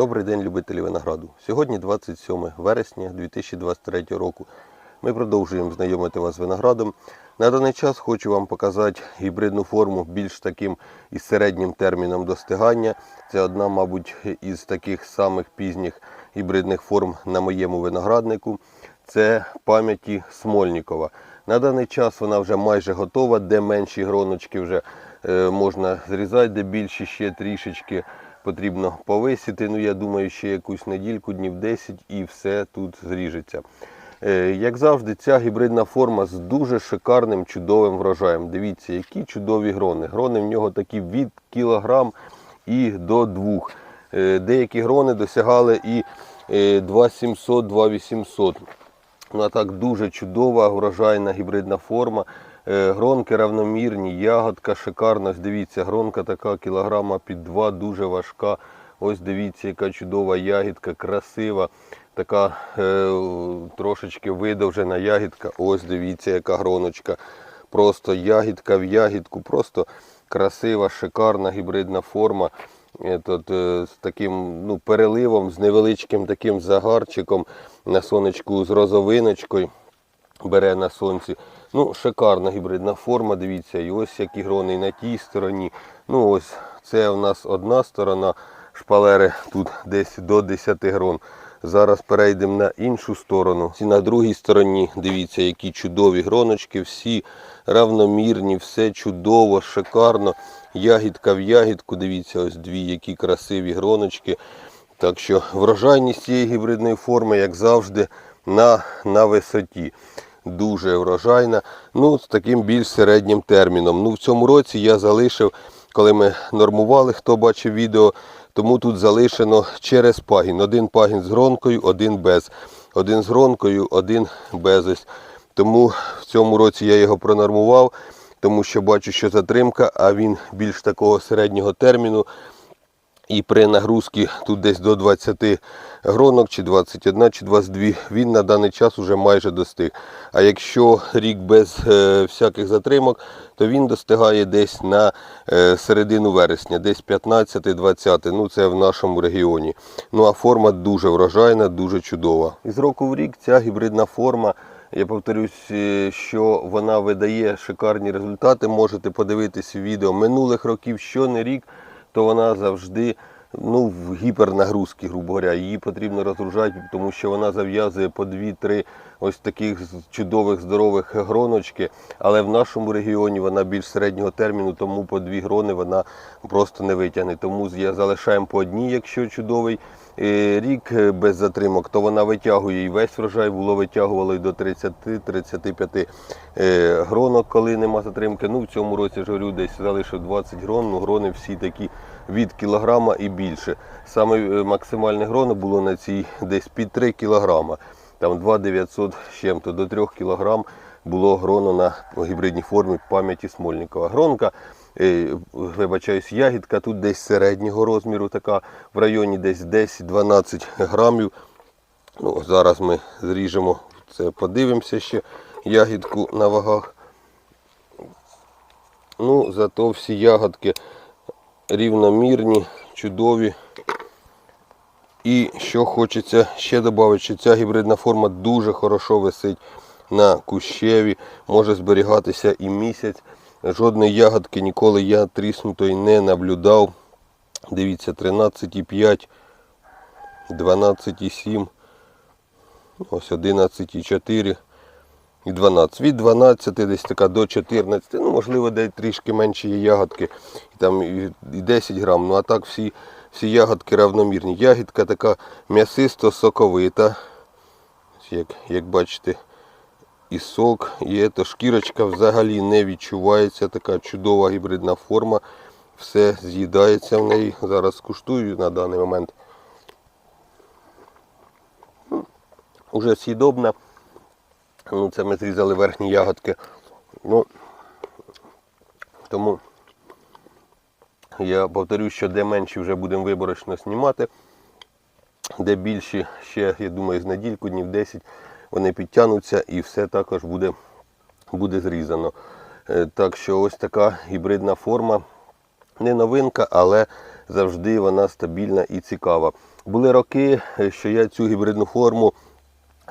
Добрий день, любителі винограду. Сьогодні 27 вересня 2023 року. Ми продовжуємо знайомити вас з виноградом. На даний час хочу вам показати гібридну форму більш таким із середнім терміном достигання. Це одна, мабуть, із таких самих пізніх гібридних форм на моєму винограднику. Це пам'яті Смольнікова. На даний час вона вже майже готова, де менші гроночки вже е, можна зрізати, де більші ще трішечки потрібно повисіти, Ну, я думаю, ще якусь недільку, днів 10 і все тут зріжеться. Е, як завжди, ця гібридна форма з дуже шикарним чудовим врожаєм. Дивіться, які чудові грони. Грони в нього такі від кілограм і до двох. Е, деякі грони досягали і е, 2700-2800. Вона так дуже чудова, урожайна гібридна форма. Е, гронки равномірні, ягодка шикарна. Дивіться, гронка така кілограма під два, дуже важка. Ось дивіться, яка чудова ягідка, красива, така е, трошечки видовжена ягідка. Ось дивіться, яка гроночка. Просто ягідка в ягідку, просто красива, шикарна гібридна форма. Е, Тут, е, з таким ну, переливом, з невеличким таким загарчиком на сонечку з розовиночкою бере на сонці. Ну, шикарна гібридна форма, дивіться, і ось які грони на тій стороні. Ну ось це у нас одна сторона шпалери, тут десь до 10 грон. Зараз перейдемо на іншу сторону. І на другій стороні, дивіться, які чудові гроночки, всі равномірні, все чудово, шикарно. Ягідка в ягідку, дивіться, ось дві які красиві гроночки. Так що врожайність цієї гібридної форми, як завжди, на, на висоті. Дуже врожайна. Ну, з таким більш середнім терміном. Ну, в цьому році я залишив, коли ми нормували, хто бачив відео, тому тут залишено через пагін. Один пагін з гронкою, один без. Один з гронкою, один без. ось. Тому в цьому році я його пронормував, тому що бачу, що затримка, а він більш такого середнього терміну. І при нагрузці тут десь до 20 гронок, чи 21, чи 22, він на даний час уже майже достиг. А якщо рік без е, всяких затримок, то він достигає десь на е, середину вересня, десь 15-20, ну це в нашому регіоні. Ну а форма дуже врожайна, дуже чудова. І з року в рік ця гібридна форма. Я повторюсь, е, що вона видає шикарні результати. Можете подивитись відео минулих років, що не рік то вона завжди ну, в гіпернагрузці, грубо говоря. Її потрібно розгружати, тому що вона зав'язує по 2-3 ось таких чудових здорових гроночки. Але в нашому регіоні вона більш середнього терміну, тому по дві грони вона просто не витягне. Тому залишаємо по одній, якщо чудовий е, рік е, без затримок, то вона витягує і весь врожай було витягувало і до 30-35 е, гронок, коли нема затримки. Ну в цьому році ж говорю, десь залишив 20 грон, ну грони всі такі від кілограма і більше. Саме е, максимальне гроно було на цій десь під 3 кілограма. Там 2,900 з чим-то до 3 кілограм було гроно на гібридній формі пам'яті Смольникова. Гронка, е, вибачаюсь, ягідка тут десь середнього розміру, така в районі десь 10-12 грамів. Ну, зараз ми зріжемо це, подивимося ще ягідку на вагах. Ну, зато всі ягодки рівномірні, чудові. І що хочеться ще додати, що ця гібридна форма дуже хорошо висить на кущеві, може зберігатися і місяць. Жодної ягодки ніколи я тріснутої не наблюдав. Дивіться, 13,5, 12,7, ось 11,4 і 12. Від 12 десь така до 14, ну можливо, де трішки менші є ягодки, і там і і 10 грам. Ну а так всі, всі ягодки равномірні. Ягідка така м'ясисто соковита. Як, як бачите, і сок, і ето, шкірочка взагалі не відчувається. Така чудова гібридна форма. Все з'їдається в неї. Зараз скуштую на даний момент. Уже с'їдобна. Ну, це ми зрізали верхні ягодки. Ну, тому я повторю, що де менші вже будемо виборочно знімати, де більші ще, я думаю, з недільку, днів 10 вони підтягнуться і все також буде, буде зрізано. Е, Так що ось така гібридна форма. Не новинка, але завжди вона стабільна і цікава. були роки, е, що я цю гібридну форму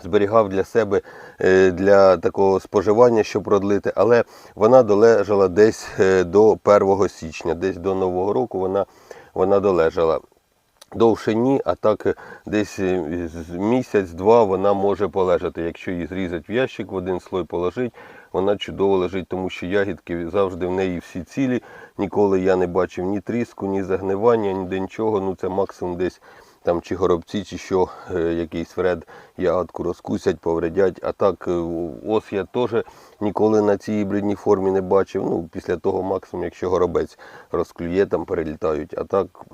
зберігав для себе е, для такого споживання, щоб продлити, але вона долежала десь е, до 1 січня, десь до Нового року вона, вона долежала. Довше ні, а так е, десь місяць-два вона може полежати. Якщо її зрізати в ящик, в один слой положить, вона чудово лежить, тому що ягідки завжди в неї всі цілі. Ніколи я не бачив ні тріску, ні загнивання, ніде нічого. Ну це максимум десь там чи горобці, чи що е, якийсь вред ягодку розкусять, повредять. А так е, ось я теж ніколи на цій гібридній формі не бачив. Ну, після того максимум, якщо горобець розклює, там перелітають. А так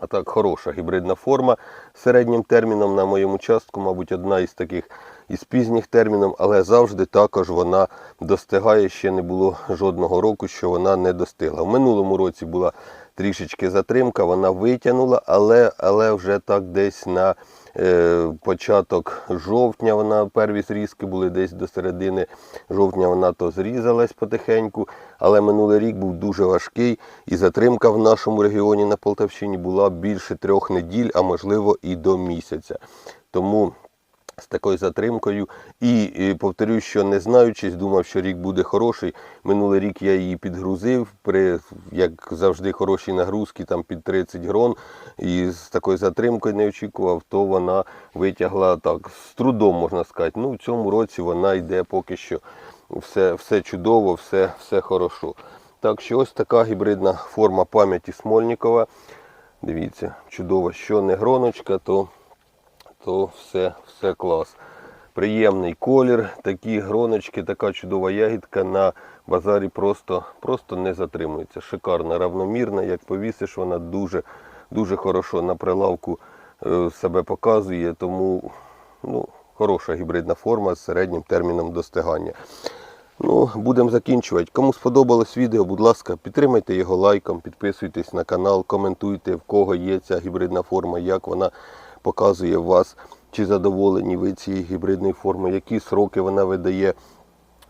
а так, хороша гібридна форма середнім терміном на моєму частку, мабуть, одна із таких із пізніх терміном, але завжди також вона достигає. Ще не було жодного року, що вона не достигла. В минулому році була трішечки затримка, вона витягнула, але, але вже так десь на е, початок жовтня вона перві зрізки були десь до середини жовтня вона то зрізалась потихеньку. Але минулий рік був дуже важкий і затримка в нашому регіоні на Полтавщині була більше трьох неділь, а можливо і до місяця. Тому з такою затримкою. І, повторюю, що не знаючись, думав, що рік буде хороший. Минулий рік я її підгрузив при, як завжди, хороші нагрузки, там під 30 грон. І з такою затримкою не очікував, то вона витягла так з трудом, можна сказати. Ну, в цьому році вона йде поки що все, все чудово, все, все хорошо. Так що ось така гібридна форма пам'яті Смольникова. Дивіться, чудово, що не гроночка, то то все, все клас. Приємний колір, такі гроночки, така чудова ягідка на базарі просто, просто не затримується. Шикарна, равномірна, як повісиш, вона дуже, дуже хорошо на прилавку е, себе показує, тому ну, хороша гібридна форма з середнім терміном достигання. Ну, будемо закінчувати. Кому сподобалось відео, будь ласка, підтримайте його лайком, підписуйтесь на канал, коментуйте, в кого є ця гібридна форма, як вона показує вас, чи задоволені ви цією гібридною формою, які сроки вона видає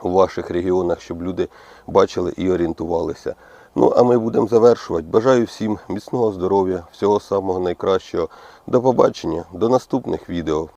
у ваших регіонах, щоб люди бачили і орієнтувалися. Ну, а ми будемо завершувати. Бажаю всім міцного здоров'я, всього самого найкращого. До побачення, до наступних відео.